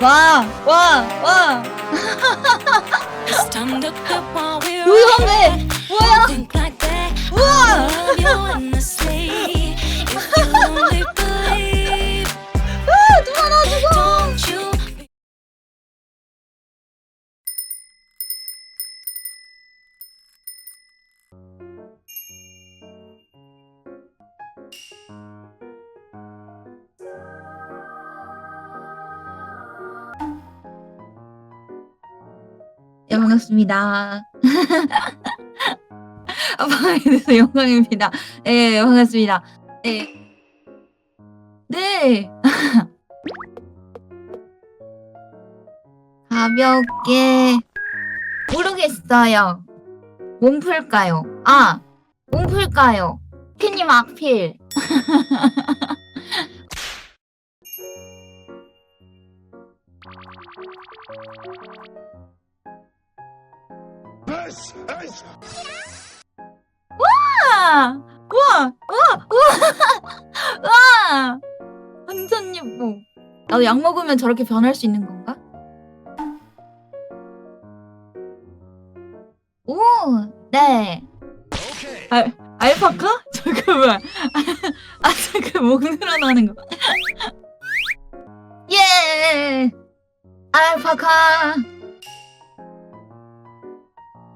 와, 와, 와. We're 위험해. 뭐야? 우와. 반갑습니다. 아빠에 대해서 영광입니다. 네, 반갑습니다. 네. 네. 가볍게 모르겠어요. 몸 풀까요? 아, 몸 풀까요? 피님 악필. 와! 와! 와! 와! 와! 완전 예뻐. 나도 약 먹으면 저렇게 변할 수 있는 건가? 오, 네. 알, 알파카? 잠깐만. 아, 잠깐, 목 늘어나는 거. 예! 알파카!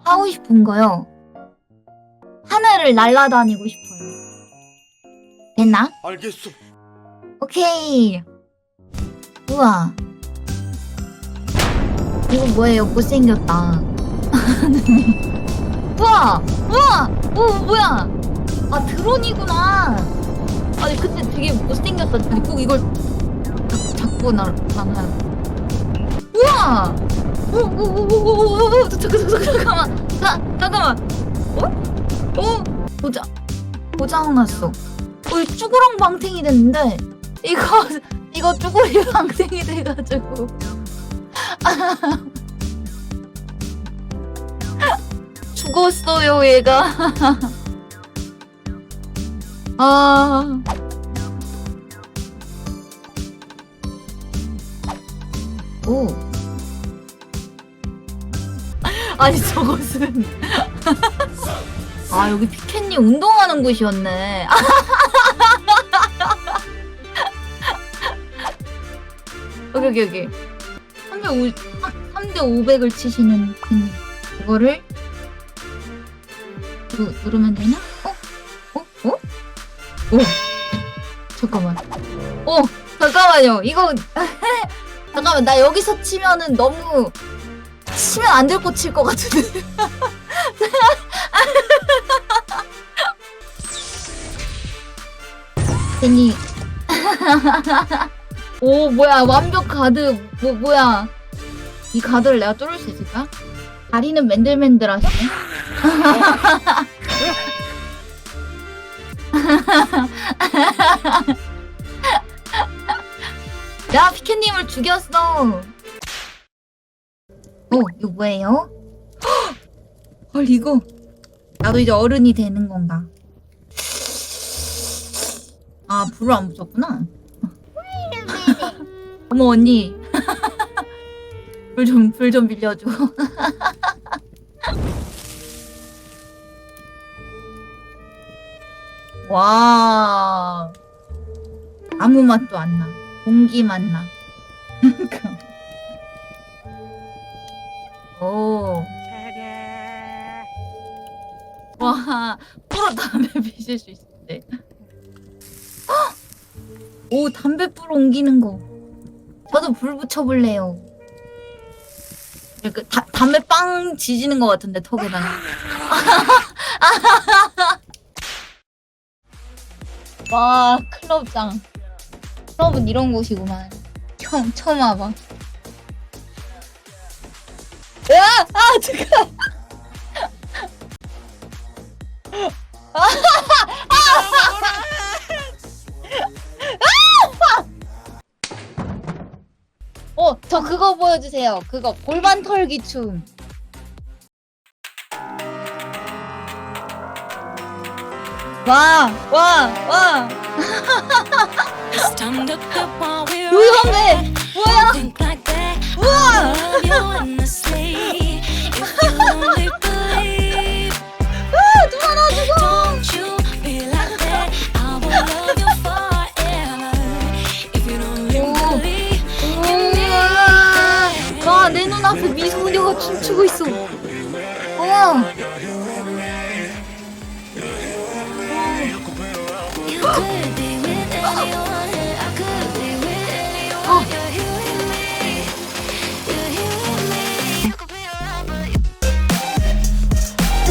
하고 싶은 거요. 하늘을 날아다니고 싶어요. 됐나? 알겠어. 오케이. 우와. 이거 뭐예요? 못생겼다. 우와! 우와! 오, 뭐야! 아, 드론이구나. 아니, 근데 되게 못생겼다. 꼭 이걸 잡- 잡고 나, 나가요. 우와! 오, 오, 오, 오, 오, 오, 오, 잠깐, 잠깐, 잠깐만. 자, 잠깐만. 어? 어? 고장, 고장 났어. 어, 이 쭈구렁 방탱이 됐는데, 이거, 이거 쭈구리 방탱이 돼가지고. 죽었어요, 얘가. 아. 오. 아니, 저것은. 아, 여기 피켓님 운동하는 곳이었네. 여기, 여기, 여기. 3대 3대 500을 치시는 님 이거를 누, 누르면 되나? 어? 어? 어? 오! 잠깐만. 어! 잠깐만요. 이거 잠깐만 나 여기서 치면은 너무 치면 안 될 거 칠 것 같은데. 괜히 오 뭐야 완벽 가드 뭐 뭐야 이 가드를 내가 뚫을 수 있을까? 다리는 맨들맨들하시네. 야 피켓님을 죽였어. 어 이거 뭐예요? 헐 이거 나도 이제 어른이 되는 건가? 아 불을 안 붙였구나. 어머 언니 불 좀 불 좀 빌려줘. 와 아무 맛도 안 나. 공기 맛 나. 오. 와, 프로 담배 피실 수 있대. 헉! 오, 담배 불 옮기는 거. 저도 불 붙여볼래요. 그 다, 담배 빵 지지는 것 같은데 턱에다가. 와, 클럽장. 클럽은 이런 곳이구만. 처음 처음 와봐. 야, 아 잠깐. 어, 저 그거 보여주세요. 그거 골반 털기 춤. 와, 와, 와. 위험해. 뭐야? Like Around, but you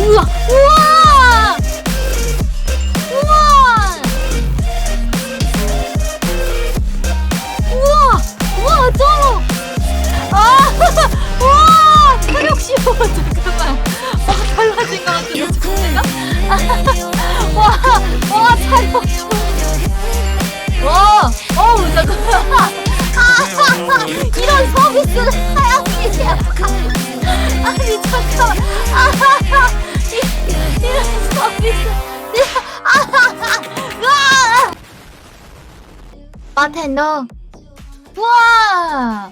우와, 우와, 잠깐만. 와, 달라진 것 같은데. Anyone. 와, 와, 체력 15. 와, 어우, 잠깐만. 아, 이런 서비스를 사양이야. 아니, 잠깐만. 아, 이- 이런 서비스. 아, 바텐더. 우와,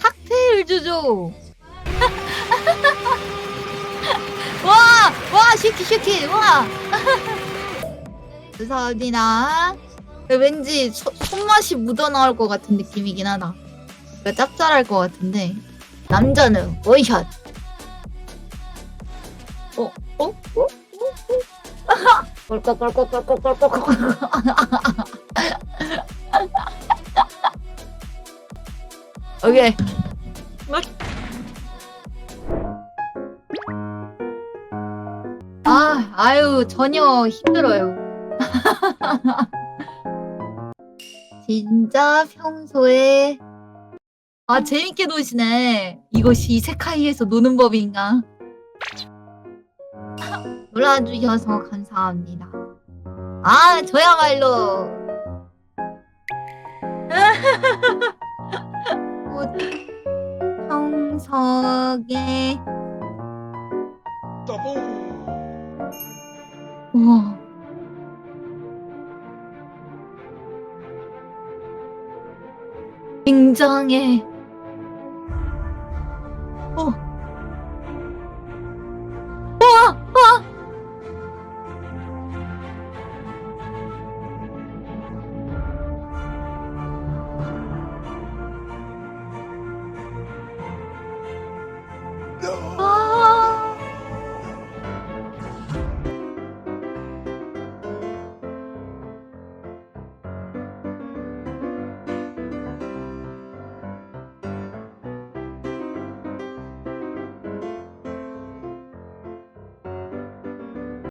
칵테일 주죠. 와, 와, 쉐키, 쉐키, 와. 감사합니다. 왠지 소- 손맛이 묻어나올 것 같은 느낌이긴 하다. 짭짤할 것 같은데. 남자는 원샷. 어? 어? 어? 어? 어? 꼴깍꼴깍꼴깍꼴깍. 오케이. 아, 아유, 전혀 힘들어요. 진짜 평소에 아 재밌게 노시네. 이것이 이세카이에서 노는 법인가? 놀아주셔서 감사합니다. 아 저야말로 꽃 평석에 우와. 굉장해.